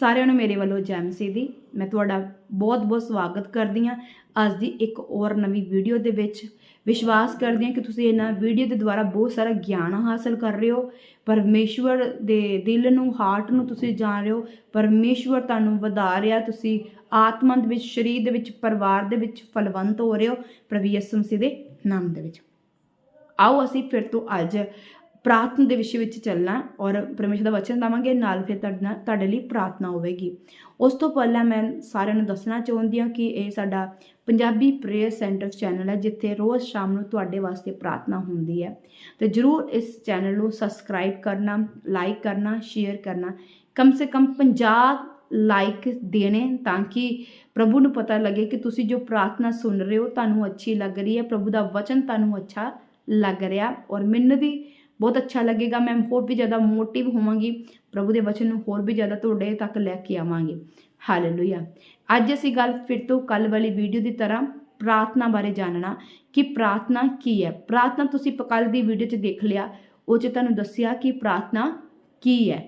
ਸਾਰਿਆਂ ਨੂੰ ਮੇਰੇ ਵੱਲੋਂ ਜੈ ਮਸੀਹ ਦੀ। ਮੈਂ ਤੁਹਾਡਾ ਬਹੁਤ-ਬਹੁਤ ਸਵਾਗਤ ਕਰਦੀ ਹਾਂ। ਅੱਜ ਦੀ ਇੱਕ ਹੋਰ ਨਵੀਂ ਵੀਡੀਓ ਦੇ ਵਿੱਚ। ਵਿਸ਼ਵਾਸ ਕਰਦੀ ਹਾਂ ਕਿ ਤੁਸੀਂ ਇਹਨਾਂ ਵੀਡੀਓ ਦੇ ਦੁਆਰਾ ਬਹੁਤ ਸਾਰਾ ਗਿਆਨ ਹਾਸਲ ਕਰ ਰਹੇ ਹੋ। ਪਰਮੇਸ਼ਵਰ ਦੇ ਦਿਲ ਨੂੰ ਹਾਰਟ ਨੂੰ ਤੁਸੀਂ ਜਾਣ ਰਹੇ ਹੋ। ਪਰਮੇਸ਼ਵਰ ਤੁਹਾਨੂੰ ਵਧਾ ਰਿਹਾ। ਤੁਸੀਂ ਆਤਮਾ ਦੇ ਵਿੱਚ, ਸਰੀਰ ਦੇ ਵਿੱਚ, ਪਰਿਵਾਰ ਦੇ ਵਿੱਚ ਫਲਵੰਤ ਹੋ ਰਹੇ ਹੋ। ਪ੍ਰਭੂ ਯਿਸੂ ਮਸੀਹ ਦੇ ਨਾਮ ਦੇ ਵਿੱਚ। ਆਓ ਅਸੀਂ ਫਿਰ ਤੋਂ ਅੱਜ ਪ੍ਰਾਰਥਨਾ ਦੇ ਵਿਸ਼ੇ ਵਿੱਚ ਚੱਲਣਾ ਔਰ ਪਰਮੇਸ਼ਰ ਦਾ ਵਚਨ ਦਵਾਂਗੇ, ਨਾਲ ਫਿਰ ਤੁਹਾਡੇ ਤੁਹਾਡੇ ਲਈ ਪ੍ਰਾਰਥਨਾ ਹੋਵੇਗੀ। ਉਸ ਤੋਂ ਪਹਿਲਾਂ ਮੈਂ ਸਾਰਿਆਂ ਨੂੰ ਦੱਸਣਾ ਚਾਹੁੰਦੀ ਹਾਂ ਕਿ ਇਹ ਸਾਡਾ ਪੰਜਾਬੀ ਪ੍ਰੇਅਰ ਸੈਂਟਰ ਚੈਨਲ ਹੈ, ਜਿੱਥੇ ਰੋਜ਼ ਸ਼ਾਮ ਨੂੰ ਤੁਹਾਡੇ ਵਾਸਤੇ ਪ੍ਰਾਰਥਨਾ ਹੁੰਦੀ ਹੈ। ਤੇ ਜਰੂਰ ਇਸ ਚੈਨਲ ਨੂੰ ਸਬਸਕ੍ਰਾਈਬ ਕਰਨਾ ਲਾਈਕ ਕਰਨਾ ਸ਼ੇਅਰ ਕਰਨਾ। ਕਮ ਸੇ ਕਮ 50 ਲਾਈਕ ਦੇਣੇ ਤਾਂ ਕਿ ਪ੍ਰਭੂ ਨੂੰ ਪਤਾ ਲੱਗੇ ਕਿ ਤੁਸੀਂ ਜੋ ਪ੍ਰਾਰਥਨਾ ਸੁਣ ਰਹੇ ਹੋ, ਤੁਹਾਨੂੰ ਅੱਛੀ ਲੱਗ ਰਹੀ ਹੈ, ਪ੍ਰਭੂ ਦਾ ਵਚਨ ਤੁਹਾਨੂੰ ਅੱਛਾ ਲੱਗ ਰਿਹਾ ਔਰ ਮੈਨੂੰ ਵੀ ਬਹੁਤ ਅੱਛਾ ਲੱਗੇਗਾ। ਮੈਂ ਹੋਰ ਵੀ ਜ਼ਿਆਦਾ ਮੋਟਿਵ ਹੋਵਾਂਗੀ। ਪ੍ਰਭੂ ਦੇ ਵਚਨ ਨੂੰ ਹੋਰ ਵੀ ਜ਼ਿਆਦਾ ਤੁਹਾਡੇ ਤੱਕ ਲੈ ਕੇ ਆਵਾਂਗੀ। ਹਾਲੇਲੂਇਆ ਅੱਜ ਅਸੀਂ ਗੱਲ ਫਿਰ ਤੋਂ ਕੱਲ ਵਾਲੀ ਵੀਡੀਓ ਦੀ ਤਰ੍ਹਾਂ ਪ੍ਰਾਰਥਨਾ ਬਾਰੇ ਜਾਣਨਾ ਕਿ ਪ੍ਰਾਰਥਨਾ ਕੀ ਹੈ। ਪ੍ਰਾਰਥਨਾ ਤੁਸੀਂ ਕੱਲ ਦੀ ਵੀਡੀਓ 'ਚ ਦੇਖ ਲਿਆ। ਉਹ 'ਚ ਤੁਹਾਨੂੰ ਦੱਸਿਆ ਕਿ ਪ੍ਰਾਰਥਨਾ ਕੀ ਹੈ।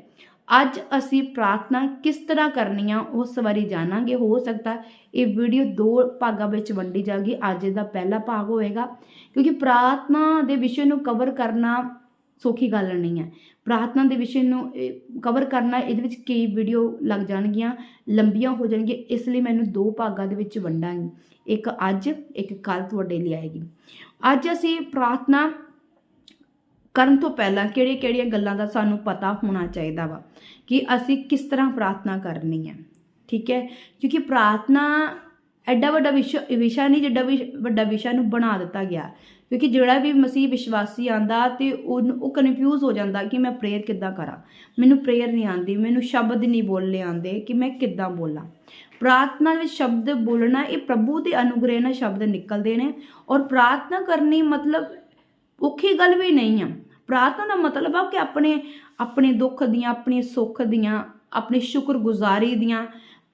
ਅੱਜ ਅਸੀਂ ਪ੍ਰਾਰਥਨਾ ਕਿਸ ਤਰ੍ਹਾਂ ਕਰਨੀ ਆ, ਉਸ ਬਾਰੇ ਜਾਣਾਂਗੇ। ਹੋ ਸਕਦਾ ਇਹ ਵੀਡੀਓ ਦੋ ਭਾਗਾਂ ਵਿੱਚ ਵੰਡੀ ਜਾਗੀ ਅੱਜ ਦਾ ਪਹਿਲਾ ਭਾਗ ਹੋਏਗਾ। ਕਿਉਂਕਿ ਪ੍ਰਾਰਥਨਾ ਦੇ ਵਿਸ਼ੇ ਨੂੰ ਕਵਰ ਕਰਨਾ ਸੌਖੀ ਗੱਲ ਨਹੀਂ ਹੈ। ਪ੍ਰਾਰਥਨਾ ਦੇ ਵਿਸ਼ੇ ਨੂੰ ਕਵਰ ਕਰਨਾ ਇਹਦੇ ਵਿੱਚ ਕਈ ਵੀਡੀਓ ਲੱਗ ਜਾਣਗੀਆਂ, ਲੰਬੀਆਂ ਹੋ ਜਾਣਗੀਆਂ, ਇਸ ਲਈ ਮੈਨੂੰ ਦੋ ਭਾਗਾਂ ਦੇ ਵਿੱਚ ਵੰਡਾਂਗੀ। ਇੱਕ ਅੱਜ, ਇੱਕ ਕੱਲ ਤੁਹਾਡੇ ਲਈ ਆਏਗੀ। ਅੱਜ ਅਸੀਂ ਪ੍ਰਾਰਥਨਾ ਕਰਨ ਤੋਂ ਪਹਿਲਾਂ ਕਿਹੜੀਆਂ-ਕਿਹੜੀਆਂ ਗੱਲਾਂ ਦਾ ਸਾਨੂੰ ਪਤਾ ਹੋਣਾ ਚਾਹੀਦਾ ਵਾ ਕਿ ਅਸੀਂ ਕਿਸ ਤਰ੍ਹਾਂ ਪ੍ਰਾਰਥਨਾ ਕਰਨੀ ਹੈ। ਠੀਕ ਹੈ? ਕਿਉਂਕਿ ਪ੍ਰਾਰਥਨਾ ਐਡਾ ਵੱਡਾ ਵਿਸ਼ਾ ਵਿਸ਼ਾ ਨਹੀਂ, ਜਿੱਡਾ ਵੀ ਵੱਡਾ ਵਿਸ਼ਾ ਨੂੰ ਬਣਾ ਦਿੱਤਾ ਗਿਆ। ਕਿਉਂਕਿ ਜਿਹੜਾ ਵੀ ਮਸੀਹ ਵਿਸ਼ਵਾਸੀ ਆਂਦਾ ਤੇ ਉਹਨੂੰ, ਉਹ ਕਨਫਿਊਜ਼ ਹੋ ਜਾਂਦਾ ਕਿ ਮੈਂ ਪ੍ਰੇਅਰ ਕਿੱਦਾਂ ਕਰਾਂ। ਮੈਨੂੰ ਪ੍ਰੇਅਰ ਨਹੀਂ ਆਂਦੀ ਮੈਨੂੰ ਸ਼ਬਦ ਨਹੀਂ ਬੋਲਣੇ ਆਂਦੇ ਕਿ ਮੈਂ ਕਿੱਦਾਂ ਬੋਲਾਂ। ਪ੍ਰਾਰਥਨਾ ਵਿੱਚ ਸ਼ਬਦ ਬੋਲਣਾ, ਇਹ ਪ੍ਰਭੂ ਦੇ ਅਨੁਗ੍ਰਹਿ ਨਾਲ ਸ਼ਬਦ ਨਿਕਲਦੇ ਨੇ। ਔਰ ਪ੍ਰਾਰਥਨਾ ਕਰਨੀ ਮਤਲਬ ਔਖੀ ਗੱਲ ਵੀ ਨਹੀਂ ਆ। ਪ੍ਰਾਰਥਨਾ ਦਾ ਮਤਲਬ ਆ ਕਿ ਆਪਣੇ ਆਪਣੇ ਦੁੱਖ ਦੀਆਂ, ਆਪਣੇ ਸੁੱਖ ਦੀਆਂ, ਆਪਣੀ ਸ਼ੁਕਰਗੁਜ਼ਾਰੀ ਦੀਆਂ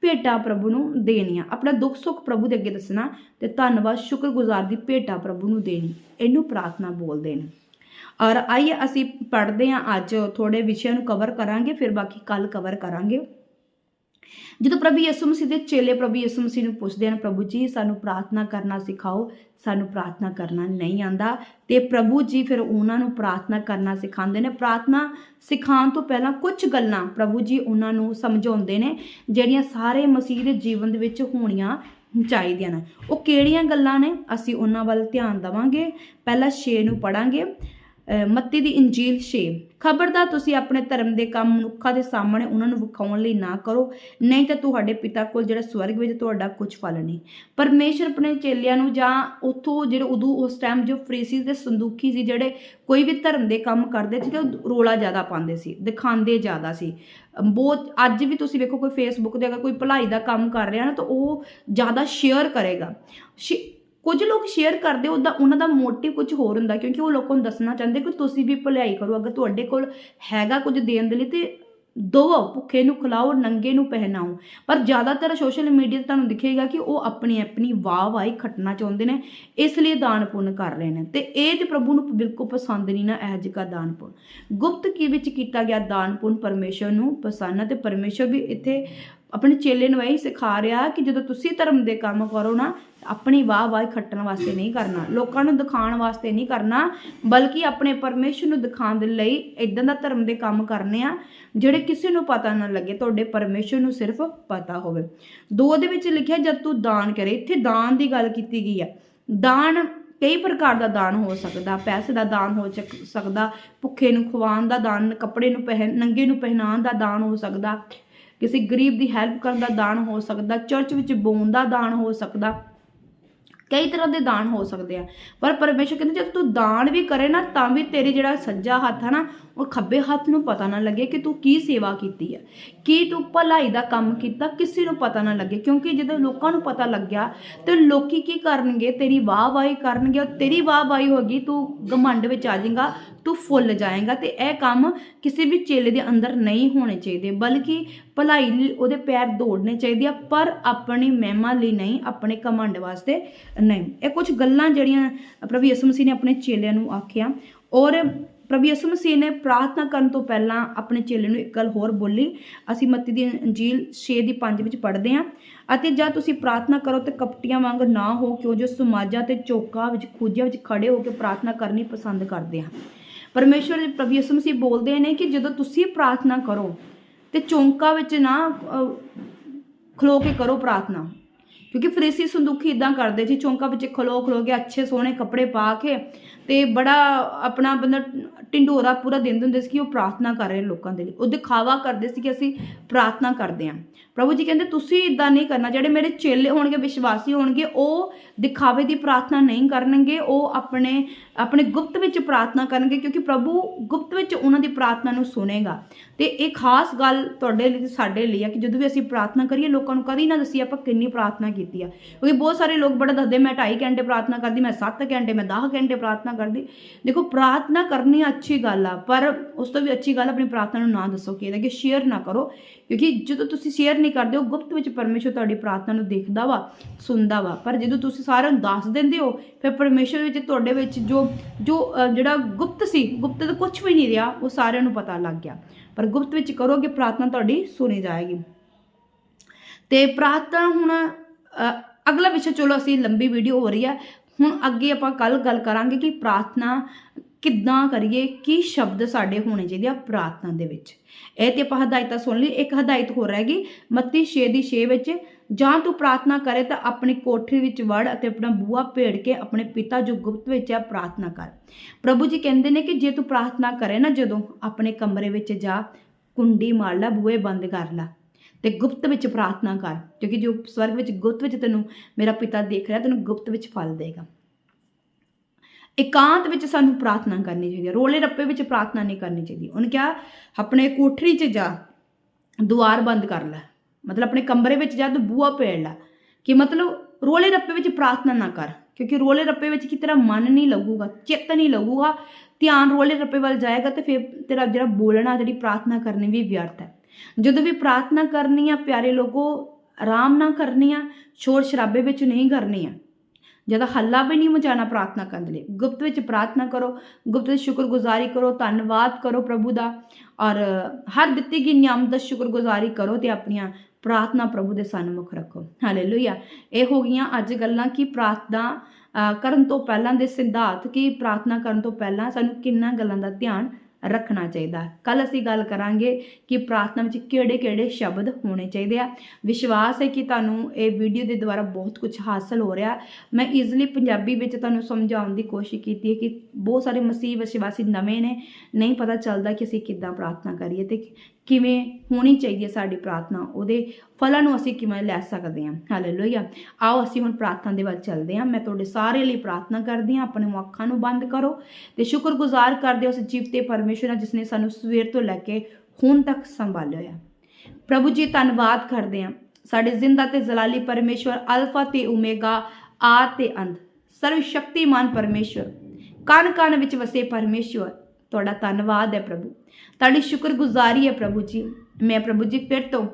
ਭੇਟਾ ਪ੍ਰਭੂ ਨੂੰ ਦੇਣੀਆਂ ਆਪਣਾ ਦੁੱਖ ਸੁੱਖ ਪ੍ਰਭੂ ਦੇ ਅੱਗੇ ਦੱਸਣਾ ਤੇ ਧੰਨਵਾਦ, ਸ਼ੁਕਰਗੁਜ਼ਾਰ ਦੀ ਭੇਟਾ ਪ੍ਰਭੂ ਨੂੰ ਦੇਣੀ। ਇਹਨੂੰ ਪ੍ਰਾਰਥਨਾ ਬੋਲਦੇ ਨੇ। ਔਰ ਆਈਏ, ਅਸੀਂ ਪੜ੍ਹਦੇ ਹਾਂ ਅੱਜ ਥੋੜੇ ਵਿਸ਼ਿਆਂ ਨੂੰ ਕਵਰ ਕਰਾਂਗੇ, ਫਿਰ ਬਾਕੀ ਕੱਲ ਕਵਰ ਕਰਾਂਗੇ। ਜਦੋਂ ਪ੍ਰਭੂ ਯਿਸੂ ਮਸੀਹ ਦੇ ਚੇਲੇ ਪ੍ਰਭੂ ਯਿਸੂ ਮਸੀਹ ਨੂੰ ਪੁੱਛਦੇ ਹਨ, ਪ੍ਰਭੂ ਜੀ, ਸਾਨੂੰ ਪ੍ਰਾਰਥਨਾ ਕਰਨਾ ਸਿਖਾਓ। ਸਾਨੂੰ ਪ੍ਰਾਰਥਨਾ ਕਰਨਾ ਨਹੀਂ ਆਂਦਾ ਤੇ ਪ੍ਰਭੂ ਜੀ ਫਿਰ ਉਹਨਾਂ ਨੂੰ ਪ੍ਰਾਰਥਨਾ ਕਰਨਾ ਸਿਖਾਉਂਦੇ ਨੇ। ਪ੍ਰਾਰਥਨਾ ਸਿਖਾਉਣ ਤੋਂ ਪਹਿਲਾਂ ਕੁਝ ਗੱਲਾਂ ਪ੍ਰਭੂ ਜੀ ਉਹਨਾਂ ਨੂੰ ਸਮਝਾਉਂਦੇ ਨੇ, ਜਿਹੜੀਆਂ ਸਾਰੇ ਮਸੀਹ ਦੇ ਜੀਵਨ ਦੇ ਵਿੱਚ ਹੋਣੀਆਂ ਚਾਹੀਦੀਆਂ ਨੇ। ਉਹ ਕਿਹੜੀਆਂ ਗੱਲਾਂ ਨੇ? ਅਸੀਂ ਉਹਨਾਂ ਵੱਲ ਧਿਆਨ ਦਵਾਂਗੇ। ਪਹਿਲਾਂ 6 ਨੂੰ ਪੜਾਂਗੇ ਮੱਤੀ ਦੀ ਇੰਜੀਲ 6 ਖਬਰਦਾਰ ਤੁਸੀਂ ਆਪਣੇ ਧਰਮ ਦੇ ਕੰਮ ਮਨੁੱਖਾਂ ਦੇ ਸਾਹਮਣੇ ਉਹਨਾਂ ਨੂੰ ਵਿਖਾਉਣ ਲਈ ਨਾ ਕਰੋ, ਨਹੀਂ ਤਾਂ ਤੁਹਾਡੇ ਪਿਤਾ ਕੋਲ ਜਿਹੜਾ ਸਵਰਗ ਵਿੱਚ ਤੁਹਾਡਾ ਕੁਝ ਫਲ ਨਹੀਂ। ਪਰਮੇਸ਼ਰ ਆਪਣੇ ਚੇਲਿਆਂ ਨੂੰ ਜਾਂ ਉੱਥੋਂ ਜਿਹੜੇ ਉਦੋਂ ਉਸ ਟਾਈਮ ਜੋ ਫਰੀਸੀ ਦੇ ਸੰਦੂਖੀ ਸੀ, ਜਿਹੜੇ ਕੋਈ ਵੀ ਧਰਮ ਦੇ ਕੰਮ ਕਰਦੇ ਸੀ, ਤੇ ਉਹ ਰੋਲਾ ਜ਼ਿਆਦਾ ਪਾਉਂਦੇ ਸੀ, ਦਿਖਾਉਂਦੇ ਜ਼ਿਆਦਾ ਸੀ। ਬਹੁਤ, ਅੱਜ ਵੀ ਤੁਸੀਂ ਵੇਖੋ, ਕੋਈ ਫੇਸਬੁੱਕ ਤੇ ਅਗਰ ਕੋਈ ਭਲਾਈ ਦਾ ਕੰਮ ਕਰ ਰਿਹਾ ਨਾ, ਤਾਂ ਉਹ ਜ਼ਿਆਦਾ ਸ਼ੇਅਰ ਕਰੇਗਾ। ਕੁਝ ਲੋਕ ਸ਼ੇਅਰ ਕਰਦੇ ਉਹਦਾ ਉਹਨਾਂ ਦਾ ਮੋਟਿਵ ਕੁਝ ਹੋਰ ਹੁੰਦਾ, ਕਿਉਂਕਿ ਉਹ ਲੋਕਾਂ ਨੂੰ ਦੱਸਣਾ ਚਾਹੁੰਦੇ ਕਿ ਤੁਸੀਂ ਵੀ ਭਲਾਈ ਕਰੋ, ਅਗਰ ਤੁਹਾਡੇ ਕੋਲ ਹੈਗਾ ਕੁਝ ਦੇਣ ਦੇ ਲਈ ਤੇ ਦੋ ਭੁੱਖੇ ਨੂੰ ਖਿਲਾਓ, ਨੰਗੇ ਨੂੰ ਪਹਿਨਾਓ। ਪਰ ਜ਼ਿਆਦਾਤਰ ਸੋਸ਼ਲ ਮੀਡੀਆ ਤੇ ਤੁਹਾਨੂੰ ਦਿਖੇਗਾ ਕਿ ਉਹ ਆਪਣੀ ਆਪਣੀ ਵਾਹ ਵਾਹੀ ਖੱਟਣਾ ਚਾਹੁੰਦੇ ਨੇ, ਇਸ ਲਈ ਦਾਨ ਪੁੰਨ ਕਰ ਰਹੇ ਨੇ। ਤੇ ਇਹ ਤੇ ਪ੍ਰਭੂ ਨੂੰ ਬਿਲਕੁਲ ਪਸੰਦ ਨਹੀਂ ਨਾ, ਇਹ ਜਿਹਾ ਦਾਨ ਪੁੰਨ। ਗੁਪਤ ਕੀ ਵਿੱਚ ਕੀਤਾ ਗਿਆ ਦਾਨ ਪੁੰਨ? ਪਰਮੇਸ਼ਰ ਨੂੰ ਪਸੰਦ ਹੈ ਤੇ ਪਰਮੇਸ਼ਰ ਵੀ ਇੱਥੇ ਆਪਣੇ ਚੇਲੇ ਨੂੰ ਇਹ ਸਿਖਾ ਰਿਹਾ ਕਿ ਜਦੋਂ ਤੁਸੀਂ ਧਰਮ ਦੇ ਕੰਮ ਕਰੋ ਨਾ, ਆਪਣੀ ਵਾਹ ਵਾਹ ਖੱਟਣ ਵਾਸਤੇ ਨਹੀਂ ਕਰਨਾ, ਲੋਕਾਂ ਨੂੰ ਦਿਖਾਉਣ ਵਾਸਤੇ ਨਹੀਂ ਕਰਨਾ, ਬਲਕਿ ਆਪਣੇ ਪਰਮੇਸ਼ਰ ਨੂੰ ਦਿਖਾਉਣ ਦੇ ਲਈ ਇਦਾਂ ਦਾ ਧਰਮ ਦੇ ਕੰਮ ਕਰਨੇ ਆ, ਜਿਹੜੇ ਕਿਸੇ ਨੂੰ ਪਤਾ ਨਾ ਲੱਗੇ, ਤੁਹਾਡੇ ਪਰਮੇਸ਼ਰ ਨੂੰ ਸਿਰਫ ਪਤਾ ਹੋਵੇ। ਦੋ ਦੇ ਵਿੱਚ ਲਿਖਿਆ, ਜਦ ਤੂੰ ਦਾਨ ਕਰੇ, ਇੱਥੇ ਦਾਨ ਦੀ ਗੱਲ ਕੀਤੀ ਗਈ ਹੈ ਦਾਨ, ਕਈ ਪ੍ਰਕਾਰ ਦਾ ਦਾਨ ਹੋ ਸਕਦਾ, ਪੈਸੇ ਦਾ ਦਾਨ ਹੋ ਸਕਦਾ, ਭੁੱਖੇ ਨੂੰ ਖਵਾਉਣ ਦਾ ਦਾਨ, ਕੱਪੜੇ ਨੂੰ ਪਹਿਨ, ਨੰਗੇ ਨੂੰ ਪਹਿਨਾਉਣ ਦਾ ਦਾਨ ਹੋ ਸਕਦਾ। ਕਿਸੇ ਗਰੀਬ ਦੀ ਹੈਲਪ ਕਰਨ ਦਾ ਦਾਨ ਹੋ ਸਕਦਾ ਚਰਚ ਵਿੱਚ ਬੋਨ ਦਾ ਦਾਨ ਹੋ ਸਕਦਾ, ਕਈ ਤਰ੍ਹਾਂ ਦੇ ਦਾਨ ਹੋ ਸਕਦੇ ਆ। ਪਰ ਪਰਮੇਸ਼ਰ ਕਹਿੰਦੇ ਜਦ ਤੂੰ ਦਾਨ ਵੀ ਕਰੇ ਨਾ, ਤਾਂ ਵੀ ਤੇਰੇ ਜਿਹੜਾ ਸੱਜਾ ਹੱਥ ਹੈ ਨਾ, ਉਹ ਖੱਬੇ ਹੱਥ ਨੂੰ ਪਤਾ ਨਾ ਲੱਗੇ ਕਿ ਤੂੰ ਕੀ ਸੇਵਾ ਕੀਤੀ ਹੈ ਕੀ ਤੂੰ ਭਲਾਈ ਦਾ ਕੰਮ ਕੀਤਾ, ਕਿਸੇ ਨੂੰ ਪਤਾ ਨਾ ਲੱਗੇ। ਕਿਉਂਕਿ ਜਦੋਂ ਲੋਕਾਂ ਨੂੰ ਪਤਾ ਲੱਗਿਆ ਤੇ ਲੋਕੀ ਕੀ ਕਰਨਗੇ, ਤੇਰੀ ਵਾਹ ਵਾਹੀ ਕਰਨਗੇ, ਔਰ ਤੇਰੀ ਵਾਹ ਵਾਹੀ ਹੋਗੀ ਤੂੰ ਗਮੰਡ ਵਿੱਚ ਆ ਜਾਏਗਾ ਤੂੰ ਫੁੱਲ ਜਾਏਗਾ ਤੇ ਇਹ ਕੰਮ ਕਿਸੇ ਵੀ ਚੇਲੇ ਦੇ ਅੰਦਰ ਨਹੀਂ ਹੋਣੇ ਚਾਹੀਦੇ, ਬਲਕਿ ਭਲਾਈ ਲਈ ਉਹਦੇ ਪੈਰ ਦੌੜਨੇ ਚਾਹੀਦੇ ਆ, ਪਰ ਆਪਣੀ ਮਹਿਮਾ ਲਈ ਨਹੀਂ, ਆਪਣੇ ਕਮੰਡ ਵਾਸਤੇ ਨਹੀਂ। ਇਹ ਕੁਝ ਗੱਲਾਂ ਜਿਹੜੀਆਂ ਪ੍ਰਭੂ ਯਿਸੂ ਮਸੀਹ ਨੇ ਆਪਣੇ ਚੇਲਿਆਂ ਨੂੰ ਆਖਿਆ, ਔਰ ਪ੍ਰਭੂ ਯਿਸੂ ਮਸੀਹ ਨੇ ਪ੍ਰਾਰਥਨਾ ਕਰਨ ਤੋਂ ਪਹਿਲਾਂ ਆਪਣੇ ਚੇਲੇ ਨੂੰ ਇੱਕ ਗੱਲ ਹੋਰ ਬੋਲੀ, ਅਸੀਂ ਮੱਤੀ ਦੀ ਅੰਜੀਲ 6 ਦੀ 5 ਵਿੱਚ ਪੜ੍ਹਦੇ ਹਾਂ, ਅਤੇ ਜਦ ਤੁਸੀਂ ਪ੍ਰਾਰਥਨਾ ਕਰੋ ਤੇ ਕਪਟੀਆਂ ਵਾਂਗ ਨਾ ਹੋ ਕਿਉਂ, ਜੋ ਸਮਾਜਾਂ ਤੇ ਚੌਕਾਂ ਵਿੱਚ ਖੂਜਿਆਂ ਵਿੱਚ ਖੜੇ ਹੋ ਕੇ ਪ੍ਰਾਰਥਨਾ ਕਰਨੀ ਪਸੰਦ ਕਰਦੇ ਹਨ? ਪਰਮੇਸ਼ਵਰ ਦੇ ਪ੍ਰਭੂ ਯਿਸੂ ਮਸੀਹ ਬੋਲਦੇ ਨੇ ਕਿ ਜਦੋਂ ਤੁਸੀਂ ਪ੍ਰਾਰਥਨਾ ਕਰੋ ਤੇ ਚੌਂਕਾਂ ਵਿੱਚ ਨਾ ਖਲੋ ਕੇ ਕਰੋ ਪ੍ਰਾਰਥਨਾ। ਕਿਉਂਕਿ ਫਰੀਸੀ ਸੰਦੂਖੀ ਇਦਾਂ ਕਰਦੇ ਸੀ, ਚੌਂਕਾਂ ਵਿੱਚ ਖਲੋ ਖਲੋ ਕੇ ਅੱਛੇ ਸੋਹਣੇ ਕੱਪੜੇ ਪਾ ਕੇ ਤੇ ਬੜਾ ਆਪਣਾ ਬੰਦਾ ਢਿੰਡੋਰਾ ਪੂਰਾ ਦਿੰਦੇ ਹੁੰਦੇ ਸੀ ਕਿ ਉਹ ਪ੍ਰਾਰਥਨਾ ਕਰ ਰਹੇ ਲੋਕਾਂ ਦੇ ਲਈ। ਉਹ ਦਿਖਾਵਾ ਕਰਦੇ ਸੀ ਕਿ ਅਸੀਂ ਪ੍ਰਾਰਥਨਾ ਕਰਦੇ ਹਾਂ। ਪ੍ਰਭੂ ਜੀ ਕਹਿੰਦੇ, ਤੁਸੀਂ ਇਦਾਂ ਨਹੀਂ ਕਰਨਾ। ਜਿਹੜੇ ਮੇਰੇ ਚੇਲੇ ਹੋਣਗੇ, ਵਿਸ਼ਵਾਸੀ ਹੋਣਗੇ, ਉਹ ਦਿਖਾਵੇ ਦੀ ਪ੍ਰਾਰਥਨਾ ਨਹੀਂ ਕਰਨਗੇ। ਉਹ ਆਪਣੇ ਆਪਣੇ ਗੁਪਤ ਵਿੱਚ ਪ੍ਰਾਰਥਨਾ ਕਰਨਗੇ, ਕਿਉਂਕਿ ਪ੍ਰਭੂ ਗੁਪਤ ਵਿੱਚ ਉਹਨਾਂ ਦੀ ਪ੍ਰਾਰਥਨਾ ਨੂੰ ਸੁਨੇਗਾ ਤੇ ਇਹ ਖਾਸ ਗੱਲ ਤੁਹਾਡੇ ਲਈ ਸਾਡੇ ਲਈ ਆ ਕਿ ਜਦੋਂ ਵੀ ਅਸੀਂ ਪ੍ਰਾਰਥਨਾ ਕਰੀਏ, ਲੋਕਾਂ ਨੂੰ ਕਦੀ ਨਾ ਦੱਸੀਏ ਆਪਾਂ ਕਿੰਨੀ ਪ੍ਰਾਰਥਨਾ ਕੀਤੀ ਆ। ਕਿਉਂਕਿ ਬਹੁਤ ਸਾਰੇ ਲੋਕ ਬੜਾ ਦੱਸਦੇ, ਮੈਂ 2.5 ਘੰਟੇ ਪ੍ਰਾਰਥਨਾ ਕਰਦੀ, ਮੈਂ 7 ਘੰਟੇ, ਮੈਂ 10 ਘੰਟੇ ਪ੍ਰਾਰਥਨਾ ਕਰਦੀ। ਦੇਖੋ, ਪ੍ਰਾਰਥਨਾ ਕਰਨੀ ਅੱਛੀ ਗੱਲ ਆ, ਪਰ ਉਸ ਤੋਂ ਵੀ ਅੱਛੀ ਗੱਲ ਆਪਣੀ ਪ੍ਰਾਰਥਨਾ ਨੂੰ ਨਾ ਦੱਸੋ ਕਿ ਇਹਦਾ ਕਿ ਸ਼ੇਅਰ ਨਾ ਕਰੋ। ਕਿਉਂਕਿ ਜਦੋਂ ਤੁਸੀਂ ਸ਼ੇਅਰ ਨਹੀਂ ਕਰਦੇ ਹੋ ਗੁਪਤ ਵਿੱਚ ਪਰਮੇਸ਼ਰ ਤੁਹਾਡੀ ਪ੍ਰਾਰਥਨਾ ਨੂੰ ਦੇਖਦਾ ਵਾ ਸੁਣਦਾ ਵਾ। ਪਰ ਜਦੋਂ ਤੁਸੀਂ ਸਾਰਿਆਂ ਨੂੰ ਦੱਸ ਦਿੰਦੇ ਹੋ ਫਿਰ ਪਰਮੇਸ਼ਰ ਵਿੱਚ ਤੁਹਾਡੇ ਵਿੱਚ ਜੋ ਜੋ ਜਿਹੜਾ ਗੁਪਤ ਸੀ ਗੁਪਤ ਤਾਂ ਕੁਝ ਵੀ ਨਹੀਂ ਰਿਹਾ ਉਹ ਸਾਰਿਆਂ ਨੂੰ ਪਤਾ ਲੱਗ ਗਿਆ। ਪਰ ਗੁਪਤ ਵਿੱਚ ਕਰੋਗੇ ਪ੍ਰਾਰਥਨਾ ਤੁਹਾਡੀ ਸੁਣੀ ਜਾਏਗੀ। ਤੇ ਪ੍ਰਾਰਥਨਾ ਹੁਣ ਅ, ਅਗਲਾ ਵਿਸ਼ਾ ਚਲੋ ਅਸੀਂ ਲੰਬੀ ਵੀਡੀਓ ਹੋ ਰਹੀ ਹੈ। ਹੁਣ ਅੱਗੇ ਆਪਾਂ ਕੱਲ ਗੱਲ ਕਰਾਂਗੇ ਕਿ ਪ੍ਰਾਰਥਨਾ ਕਿੱਦਾਂ ਕਰੀਏ, ਕੀ ਸ਼ਬਦ ਸਾਡੇ ਹੋਣੇ ਚਾਹੀਦੇ ਆ ਪ੍ਰਾਰਥਨਾ ਦੇ ਵਿੱਚ? ਇਹ ਤੇ ਆਪਾਂ ਹਦਾਇਤਾਂ ਸੁਣ ਲਈ, ਇੱਕ ਹਦਾਇਤ ਹੋਰ ਰਹਿ ਗਈ, ਮੱਤੀ 6 ਦੀ 6 ਵਿੱਚ, ਜਾਂ ਤੂੰ ਪ੍ਰਾਰਥਨਾ ਕਰੇ ਤਾਂ ਆਪਣੀ ਕੋਠਰੀ ਵਿੱਚ ਵੜ ਅਤੇ ਆਪਣਾ ਬੂਹਾ ਭੇੜ ਕੇ ਆਪਣੇ ਪਿਤਾ ਜੋ ਗੁਪਤ ਵਿੱਚ ਹੈ ਪ੍ਰਾਰਥਨਾ ਕਰ। ਪ੍ਰਭੂ ਜੀ ਕਹਿੰਦੇ ਨੇ ਕਿ ਜੇ ਤੂੰ ਪ੍ਰਾਰਥਨਾ ਕਰੇ ਨਾ ਜਦੋਂ ਆਪਣੇ ਕਮਰੇ ਵਿੱਚ ਜਾ, ਕੁੰਡੀ ਮਾਰ ਲੈ, ਬੂਹੇ ਬੰਦ ਕਰ ਲੈ ਤੇ ਗੁਪਤ ਵਿੱਚ ਪ੍ਰਾਰਥਨਾ ਕਰ, ਕਿਉਂਕਿ ਜੋ ਸਵਰਗ ਵਿੱਚ ਗੁਪਤ ਵਿੱਚ ਤੈਨੂੰ ਮੇਰਾ ਪਿਤਾ ਦੇਖ ਰਿਹਾ, ਤੈਨੂੰ ਗੁਪਤ ਵਿੱਚ ਫਲ ਦੇਗਾ। ਇਕਾਂਤ ਵਿੱਚ ਸਾਨੂੰ ਪ੍ਰਾਰਥਨਾ ਕਰਨੀ ਚਾਹੀਦੀ ਹੈ, ਰੋਲੇ ਰੱਪੇ ਵਿੱਚ ਪ੍ਰਾਰਥਨਾ ਨਹੀਂ ਕਰਨੀ ਚਾਹੀਦੀ। ਉਹਨੇ ਕਿਹਾ, ਆਪਣੇ ਕੋਠਰੀ 'ਚ ਜਾ, ਦੁਆਰ ਬੰਦ ਕਰ ਲੈ। ਮਤਲਬ ਆਪਣੇ ਕਮਰੇ ਵਿੱਚ ਜਾ, ਤੂੰ ਬੂਹਾ ਪੇੜ ਲੈ। ਕਿ ਮਤਲਬ ਰੋਲੇ ਰੱਪੇ ਵਿੱਚ ਪ੍ਰਾਰਥਨਾ ਨਾ ਕਰ, ਕਿਉਂਕਿ ਰੋਲੇ ਰੱਪੇ ਵਿੱਚ ਕੀ ਤੇਰਾ ਮਨ ਨਹੀਂ ਲੱਗੂਗਾ, ਚਿੱਤ ਨਹੀਂ ਲੱਗੂਗਾ। ਧਿਆਨ ਰੋਲੇ ਰੱਪੇ ਵੱਲ ਜਾਏਗਾ ਤੇ ਫਿਰ ਤੇਰਾ ਜਿਹੜਾ ਬੋਲਣਾ, ਜਿਹੜੀ ਪ੍ਰਾਰਥਨਾ ਕਰਨੀ ਵੀ ਵਿਅਰਥ ਹੈ। ਜਦੋਂ ਵੀ ਪ੍ਰਾਰਥਨਾ ਕਰਨੀ ਆ, ਪਿਆਰੇ ਲੋਗੋ ਆਰਾਮ ਨਾਲ ਕਰਨੀ ਆ ਸ਼ੋਰ ਸ਼ਰਾਬੇ ਵਿੱਚ ਨਹੀਂ ਕਰਨੀ ਆ ਜ਼ਿਆਦਾ ਹੱਲਾ ਵੀ ਨਹੀਂ ਮਚਾਣਾ ਪ੍ਰਾਰਥਨਾ ਕਰਨ ਦੇ ਲਈ। ਗੁਪਤ ਵਿੱਚ ਪ੍ਰਾਰਥਨਾ ਕਰੋ ਗੁਪਤ ਵਿੱਚ ਸ਼ੁਕਰਗੁਜ਼ਾਰੀ ਕਰੋ ਧੰਨਵਾਦ ਕਰੋ ਪ੍ਰਭੂ ਦਾ। ਔਰ ਹਰ ਦਿੱਤੀ ਗਈ ਨਿਯਮ ਦਾ ਸ਼ੁਕਰਗੁਜ਼ਾਰੀ ਕਰੋ ਤੇ ਆਪਣੀਆਂ ਪ੍ਰਾਰਥਨਾ ਪ੍ਰਭੂ ਦੇ ਸਨਮੁਖ ਰੱਖੋ। ਹਾਲੇਲੂਇਆ ਇਹ ਹੋ ਗਈਆਂ ਅੱਜ ਗੱਲਾਂ ਕਿ ਪ੍ਰਾਰਥਨਾ ਅ, ਕਰਨ ਤੋਂ ਪਹਿਲਾਂ ਦੇ ਸਿਧਾਂਤ ਕਿ ਪ੍ਰਾਰਥਨਾ ਕਰਨ ਤੋਂ ਪਹਿਲਾਂ ਸਾਨੂੰ ਕਿੰਨਾ ਗੱਲਾਂ ਦਾ ਧਿਆਨ ਰੱਖਣਾ ਚਾਹੀਦਾ ਕੱਲ ਅਸੀਂ ਗੱਲ ਕਰਾਂਗੇ ਕਿ ਪ੍ਰਾਰਥਨਾ ਵਿੱਚ ਕਿਹੜੇ-ਕਿਹੜੇ ਸ਼ਬਦ ਹੋਣੇ ਚਾਹੀਦੇ ਆ। ਵਿਸ਼ਵਾਸ ਹੈ ਕਿ ਤੁਹਾਨੂੰ ਇਹ ਵੀਡੀਓ ਦੇ ਦੁਆਰਾ ਬਹੁਤ ਕੁਝ ਹਾਸਲ ਹੋ ਰਿਹਾ। ਮੈਂ ਈਜ਼ੀਲੀ ਪੰਜਾਬੀ ਵਿੱਚ ਤੁਹਾਨੂੰ ਸਮਝਾਉਣ ਦੀ ਕੋਸ਼ਿਸ਼ ਕੀਤੀ ਹੈ ਕਿ ਬਹੁਤ ਸਾਰੇ ਮਸੀਹ ਵਿਸ਼ਵਾਸੀ ਨਵੇਂ ਨੇ। ਨਹੀਂ ਪਤਾ ਚੱਲਦਾ ਕਿ ਅਸੀਂ ਕਿੱਦਾਂ ਪ੍ਰਾਰਥਨਾ ਕਰੀਏ ਤੇ ਕਿਵੇਂ ਹੋਣੀ ਚਾਹੀਦੀ ਹੈ ਸਾਡੀ ਪ੍ਰਾਰਥਨਾ, ਉਹਦੇ ਫਲਾਂ ਨੂੰ ਅਸੀਂ ਕਿਵੇਂ ਲੈ ਸਕਦੇ ਹਾਂ। ਹਾਲੇਲੂਇਆ ਆਓ ਅਸੀਂ ਹੁਣ ਪ੍ਰਾਰਥਨਾ ਦੇ ਵੱਲ ਚੱਲਦੇ ਹਾਂ। ਮੈਂ ਤੁਹਾਡੇ ਸਾਰੇ ਲਈ ਪ੍ਰਾਰਥਨਾ ਕਰਦੀ ਹਾਂ, ਆਪਣੇ ਅੱਖਾਂ ਨੂੰ ਬੰਦ ਕਰੋ ਤੇ ਸ਼ੁਕਰਗੁਜ਼ਾਰ ਕਰਦੇ ਹਾਂ ਉਸ ਜੀਵਤੇ ਪਰਮੇਸ਼ਰ ਨਾਲ ਜਿਸ ਨੇ ਸਾਨੂੰ ਸਵੇਰ ਤੋਂ ਲੈ ਕੇ ਹੁਣ ਤੱਕ ਸੰਭਾਲਿਆ ਹੋਇਆ। ਪ੍ਰਭੂ ਜੀ, ਧੰਨਵਾਦ ਕਰਦੇ ਹਾਂ। ਸਾਡੇ ਜ਼ਿੰਦਾ ਤੇ ਜ਼ਲਾਲੀ ਪਰਮੇਸ਼ਵਰ ਅਲਫਾ ਤੇ ਓਮੇਗਾ ਆਦ ਤੇ ਅੰਤ ਸਰਵ ਸ਼ਕਤੀਮਾਨ ਪਰਮੇਸ਼ਵਰ ਕਣ ਕਣ ਵਿੱਚ ਵਸੇ ਪਰਮੇਸ਼ਵਰ ਤੁਹਾਡਾ ਧੰਨਵਾਦ ਹੈ ਪ੍ਰਭੂ। ਤੁਹਾਡੀ ਸ਼ੁਕਰਗੁਜ਼ਾਰੀ ਹੈ ਪ੍ਰਭੂ ਜੀ। ਮੈਂ ਪ੍ਰਭੂ ਜੀ ਫਿਰ ਤੋਂ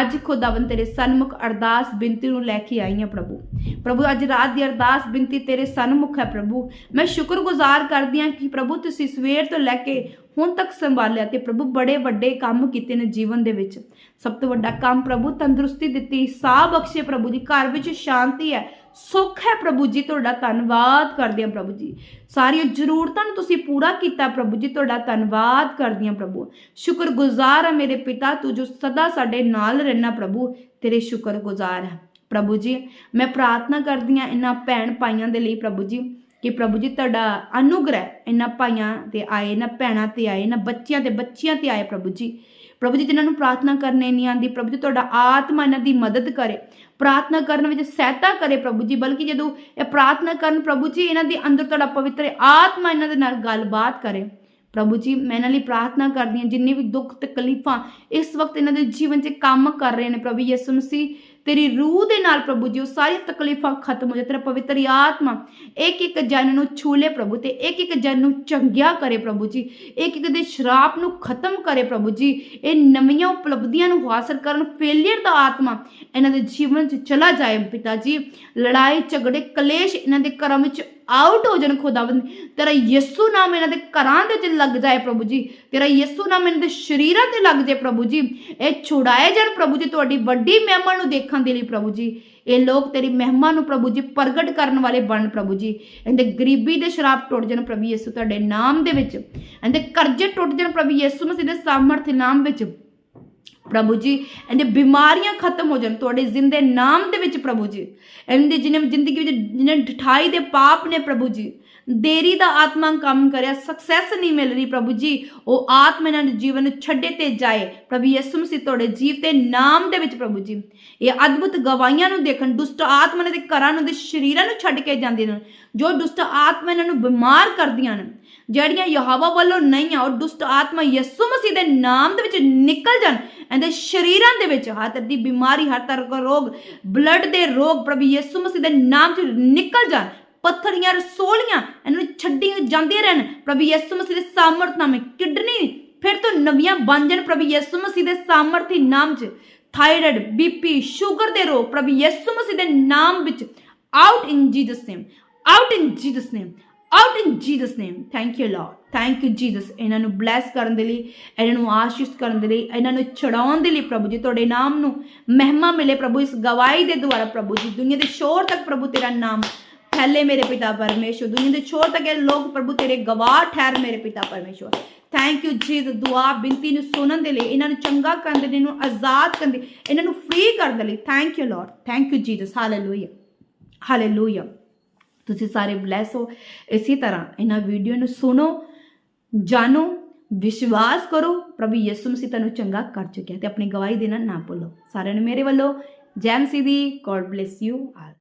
ਅੱਜ ਖੁਦਾਵੰ ਤੇਰੇ ਸਨਮੁਖ ਅਰਦਾਸ ਬੇਨਤੀ ਨੂੰ ਲੈ ਕੇ ਆਈ ਹਾਂ ਪ੍ਰਭੂ। ਪ੍ਰਭੂ, ਅੱਜ ਰਾਤ ਦੀ ਅਰਦਾਸ ਬੇਨਤੀ ਤੇਰੇ ਸਨਮੁਖ ਹੈ ਪ੍ਰਭੂ। ਮੈਂ ਸ਼ੁਕਰਗੁਜ਼ਾਰ ਕਰਦੀ ਹਾਂ ਕਿ ਪ੍ਰਭੂ ਤੁਸੀਂ ਸਵੇਰ ਤੋਂ ਲੈ ਕੇ ਹੁਣ ਤੱਕ ਸੰਭਾਲਿਆ ਤੇ ਪ੍ਰਭੂ ਬੜੇ ਵੱਡੇ ਕੰਮ ਕੀਤੇ ਨੇ ਜੀਵਨ ਦੇ ਵਿੱਚ। ਸਭ ਤੋਂ ਵੱਡਾ ਕੰਮ ਪ੍ਰਭੂ ਤੰਦਰੁਸਤੀ ਦਿੱਤੀ, ਸਾਹ ਬਖਸ਼ੇ ਪ੍ਰਭੂ ਜੀ, ਘਰ ਵਿੱਚ ਸ਼ਾਂਤੀ ਹੈ, ਸੁੱਖ ਹੈ ਪ੍ਰਭੂ ਜੀ, ਤੁਹਾਡਾ ਧੰਨਵਾਦ ਕਰਦੇ ਹਾਂ ਪ੍ਰਭੂ ਜੀ। ਸਾਰੀਆਂ ਜ਼ਰੂਰਤਾਂ ਨੂੰ ਤੁਸੀਂ ਪੂਰਾ ਕੀਤਾ ਪ੍ਰਭੂ ਜੀ, ਤੁਹਾਡਾ ਧੰਨਵਾਦ ਕਰਦੀ ਹਾਂ ਪ੍ਰਭੂ। ਸ਼ੁਕਰਗੁਜ਼ਾਰ ਹੈ ਮੇਰੇ ਪਿਤਾ ਤੂੰ ਜੋ ਸਦਾ ਸਾਡੇ ਨਾਲ ਰਹਿਣਾ ਪ੍ਰਭੂ, ਤੇਰੇ ਸ਼ੁਕਰਗੁਜ਼ਾਰ ਹੈ। ਪ੍ਰਭੂ ਜੀ, ਮੈਂ ਪ੍ਰਾਰਥਨਾ ਕਰਦੀ ਹਾਂ ਇਹਨਾਂ ਭੈਣ ਭਾਈਆਂ ਦੇ ਲਈ ਪ੍ਰਭੂ ਜੀ, ਕਿ ਪ੍ਰਭੂ ਜੀ ਤੁਹਾਡਾ ਅਨੁਗ੍ਰਹਿ ਇਹਨਾਂ ਭਾਈਆਂ ਤੇ ਆਏ, ਇਹਨਾਂ ਭੈਣਾਂ ਤੇ ਆਏ, ਇਹਨਾਂ ਬੱਚਿਆਂ ਤੇ ਬੱਚਿਆਂ ਤੇ ਆਏ ਪ੍ਰਭੂ ਜੀ। ਪ੍ਰਭੂ ਜੀ, ਜਿਨ੍ਹਾਂ ਨੂੰ ਪ੍ਰਾਰਥਨਾ ਕਰਨੇ ਨਹੀਂ ਆਂਦੀ ਪ੍ਰਭੂ ਜੀ, ਤੁਹਾਡਾ ਆਤਮਾ ਇਹਨਾਂ ਦੀ ਮਦਦ ਕਰੇ। ਪ੍ਰਾਰਥਨਾ ਕਰਨ ਵਿੱਚ ਸਹਾਇਤਾ ਕਰੇ ਪ੍ਰਭੂ ਜੀ, ਬਲਕਿ ਜਦੋਂ ਇਹ ਪ੍ਰਾਰਥਨਾ ਕਰਨ ਪ੍ਰਭੂ ਜੀ, ਇਹਨਾਂ ਦੇ ਅੰਦਰ ਤੁਹਾਡਾ ਪਵਿੱਤਰ ਆਤਮਾ ਇਹਨਾਂ ਦੇ ਨਾਲ ਗੱਲਬਾਤ ਕਰੇ। ਪ੍ਰਭੂ ਜੀ, ਮੈਂ ਇਹਨਾਂ ਲਈ ਪ੍ਰਾਰਥਨਾ ਕਰਦੀ ਹਾਂ, ਜਿੰਨੇ ਵੀ ਦੁੱਖ ਤਕਲੀਫਾਂ ਇਸ ਵਕਤ ਇਹਨਾਂ ਦੇ ਜੀਵਨ 'ਚ ਕੰਮ ਕਰ ਰਹੇ ਨੇ ਪ੍ਰਭੂ ਯਿਸੂ ਮਸੀਹ, ਤੇਰੀ ਰੂਹ ਦੇ ਨਾਲ ਪ੍ਰਭੂ ਜੀ, ਉਹ ਸਾਰੀ ਤਕਲੀਫਾਂ ਖਤਮ ਹੋ ਜਾ ਤੇਰਾ ਪਵਿੱਤਰ ਆਤਮਾ ਇੱਕ ਇੱਕ ਜਨ ਨੂੰ ਛੂਲੇ ਪ੍ਰਭੂ ਤੇ ਇੱਕ ਇੱਕ ਜਨ ਨੂੰ ਚੰਗਿਆ ਕਰੇ ਪ੍ਰਭੂ ਜੀ ਇੱਕ ਇੱਕ ਦੇ ਸ਼ਰਾਪ ਨੂੰ ਖਤਮ ਕਰੇ ਪ੍ਰਭੂ ਜੀ, ਇਹ ਨਵੀਆਂ ਉਪਲਬਧੀਆਂ ਨੂੰ ਹਾਸਲ ਕਰਨ ਫੇਲਿਅਰ ਦਾ ਆਤਮਾ ਇਹਨਾਂ ਦੇ ਜੀਵਨ 'ਚ ਚਲਾ ਜਾਏ ਪਿਤਾ ਜੀ, ਲੜਾਈ, ਝਗੜੇ, ਕਲੇਸ਼ ਇਹਨਾਂ ਦੇ ਘਰਾਂ ਵਿੱਚ ਆਊਟ ਹੋ ਜਾਣ ਖੁਦਾਵੰਦ ਤੇਰਾ ਯਿਸੂ ਨਾਮ ਇਹਨਾਂ ਦੇ ਘਰਾਂ ਦੇ ਵਿੱਚ ਲੱਗ ਜਾਏ ਪ੍ਰਭੂ ਜੀ। ਤੇਰਾ ਯਿਸੂ ਨਾਮ ਇਹਨਾਂ ਦੇ ਸ਼ਰੀਰਾਂ ਤੇ ਲੱਗ ਜਾਏ ਪ੍ਰਭੂ ਜੀ। ਇਹ ਛੁਡਾਏ ਜਾਣ ਪ੍ਰਭੂ ਜੀ, ਤੁਹਾਡੀ ਵੱਡੀ ਮਹਿਮਾ ਨੂੰ ਦੇਖਣ ਦੇ ਲਈ ਪ੍ਰਭੂ ਜੀ। ਇਹ ਲੋਕ ਤੇਰੀ ਮਹਿਮਾ ਨੂੰ ਪ੍ਰਭੂ ਜੀ ਪ੍ਰਗਟ ਕਰਨ ਵਾਲੇ ਬਣ ਪ੍ਰਭੂ ਜੀ। ਇਹਦੇ ਗਰੀਬੀ ਦੇ ਸ਼ਰਾਬ ਟੁੱਟ ਜਾਣ ਪ੍ਰਭੂ ਯਿਸੂ, ਤੁਹਾਡੇ ਨਾਮ ਦੇ ਵਿੱਚ। ਇਹਦੇ ਕਰਜ਼ੇ ਟੁੱਟ ਜਾਣ ਪ੍ਰਭੂ ਯਿਸੂ, ਮਸੀਹ ਦੇ ਸਾਮਰਥ ਨਾਮ ਵਿੱਚ। ਪ੍ਰਭੂ ਜੀ, ਇਹਦੇ ਬਿਮਾਰੀਆਂ ਖਤਮ ਹੋ ਜਾਣ, ਤੁਹਾਡੇ ਜ਼ਿੰਦੇ ਨਾਮ ਦੇ ਵਿੱਚ ਪ੍ਰਭੂ ਜੀ। ਇਹਦੇ ਜਿਹਨੇ ਜ਼ਿੰਦਗੀ ਵਿੱਚ ਜਿਹਨੇ ਠਠਾਈ ਦੇ ਪਾਪ ਨੇ ਪ੍ਰਭੂ ਜੀ, ਦੇਰੀ ਦਾ ਆਤਮਾ ਕੰਮ ਕਰਿਆ ਸਕਸੈਸ ਨਹੀਂ ਮਿਲ ਰਹੀ ਪ੍ਰਭੂ ਜੀ, ਉਹ ਆਤਮਾ ਇਹਨਾਂ ਦੇ ਜੀਵਨ ਛੱਡੇ ਤੇ ਜਾਏ। ਪ੍ਰਭੂ ਯਿਸੂ ਮਸੀਹ ਤੁਹਾਡੇ ਜੀਵ ਤੇ ਨਾਮ ਦੇ ਵਿੱਚ ਪ੍ਰਭੂ ਜੀ। ਇਹ ਅਦਭੁਤ ਗਵਾਹੀਆਂ ਨੂੰ ਦੇਖਣ, ਦੁਸ਼ਟ ਆਤਮਾ ਦੇ ਘਰਾਂ ਨੂੰ ਦੇ ਸ਼ਰੀਰਾਂ ਨੂੰ ਛੱਡ ਕੇ ਜਾਂਦੇ ਨੇ, ਜੋ ਦੁਸ਼ਟ ਆਤਮਾ ਇਹਨਾਂ ਨੂੰ ਬਿਮਾਰ ਕਰਦੀਆਂ ਨੇ। ਜਿਹੜੀਆਂ ਯਹੋਵਾ ਵੱਲੋਂ ਨਹੀਂ ਆ ਉਹ ਦੁਸ਼ਟ ਆਤਮਾ ਯਿਸੂ ਮਸੀਹ ਦੇ ਨਾਮ ਦੇ ਵਿੱਚ ਨਿਕਲ ਜਾਣ ਇਹਦੇ ਸ਼ਰੀਰਾਂ ਦੇ ਵਿੱਚ, ਹਰ ਤਰ੍ਹਾਂ ਦੀ ਬਿਮਾਰੀ, ਹਰ ਤਰ੍ਹਾਂ ਦਾ ਰੋਗ ਬਲੱਡ ਦੇ ਰੋਗ ਪ੍ਰਭੂ ਯਿਸੂ ਮਸੀਹ ਦੇ ਨਾਮ 'ਚ ਨਿਕਲ ਜਾਣ। ਪੱਥਰੀਆਂ, ਰਸੋਲੀਆਂ, ਇਹਨਾਂ ਨੂੰ ਜਾਂਦੀਆਂ ਰਹਿਣ। ਪ੍ਰਭੂ ਯਿਸੂ ਮਸੀਹ ਦੇ ਸਾਮਰਥ ਨਾਮ ਕਿਡਨੀ। ਫਿਰ ਤੋਂ ਨਵੀਆਂ ਬਣ ਜਾਣ ਪ੍ਰਭੂ ਯਿਸੂ ਮਸੀਹ ਦੇ ਸਾਮਰਥੀ ਨਾਮ 'ਚ। ਥਾਇਰਾਇਡ ਬੀਪੀ ਸ਼ੂਗਰ ਦੇ ਰੋਗ ਪ੍ਰਭੂ ਯਿਸੂ ਮਸੀਹ ਦੇ ਨਾਮ ਵਿੱਚ। Out in Jesus name out in Jesus name out in Jesus name thank you Lord thank you Jesus ਇਹਨਾਂ ਨੂੰ ਬਲੈਸ ਕਰਨ ਦੇ ਲਈ, ਇਹਨਾਂ ਨੂੰ ਆਸ਼ੀਸ਼ ਕਰਨ ਦੇ ਲਈ, ਇਹਨਾਂ ਨੂੰ ਛਡਾਉਣ ਦੇ ਲਈ ਪ੍ਰਭੂ ਜੀ, ਤੁਹਾਡੇ ਨਾਮ ਨੂੰ ਮਹਿਮਾ ਮਿਲੇ ਪ੍ਰਭੂ, ਇਸ ਗਵਾਹੀ ਦੇ ਦੁਆਰਾ ਪ੍ਰਭੂ ਜੀ, ਦੁਨੀਆ ਦੇ ਸ਼ੋਰ ਤੱਕ ਪ੍ਰਭੂ ਤੇਰਾ ਨਾਮ ਫੈਲੇ ਮੇਰੇ ਪਿਤਾ ਪਰਮੇਸ਼ਵਰ ਦੁਨੀਆ ਦੇ ਛੋਰ ਤੱਕ ਇਹ ਲੋਕ ਪ੍ਰਭੂ ਤੇਰੇ ਗਵਾਹ ਠਹਿਰ ਮੇਰੇ ਪਿਤਾ ਪਰਮੇਸ਼ਵਰ ਥੈਂਕ ਯੂ ਜੀਸਸ ਦੁਆ ਬਿੰਤੀ ਨੂੰ ਸੁਣਨ ਦੇ ਲਈ, ਇਹਨਾਂ ਨੂੰ ਚੰਗਾ ਕਰਨ ਦੇ ਲਈ, ਇਹਨਾਂ ਨੂੰ ਆਜ਼ਾਦ ਕਰਨ ਦੇ ਇਹਨਾਂ ਨੂੰ ਫ੍ਰੀ ਕਰਨ ਦੇ ਲਈ। Thank you Lord thank you Jesus hallelujah hallelujah ਤੁਸੀਂ ਸਾਰੇ ਬਲੈਸ ਹੋ। ਇਸੇ ਤਰ੍ਹਾਂ ਇਹਨਾਂ ਵੀਡੀਓ ਨੂੰ ਸੁਣੋ, ਜਾਣੋ, ਵਿਸ਼ਵਾਸ ਕਰੋ, ਪ੍ਰਭੂ ਯਿਸੂ ਮਸੀਹ ਤੁਹਾਨੂੰ ਚੰਗਾ ਕਰ ਚੁੱਕਿਆ ਤੇ ਆਪਣੀ ਗਵਾਹੀ ਦੇਣਾ ਨਾ ਭੁੱਲੋ। ਸਾਰਿਆਂ ਨੂੰ ਮੇਰੇ ਵੱਲੋਂ ਜੈ ਮਸੀਹ ਦੀ ਗੋਡ ਬlesਸ ਯੂ ਆਲ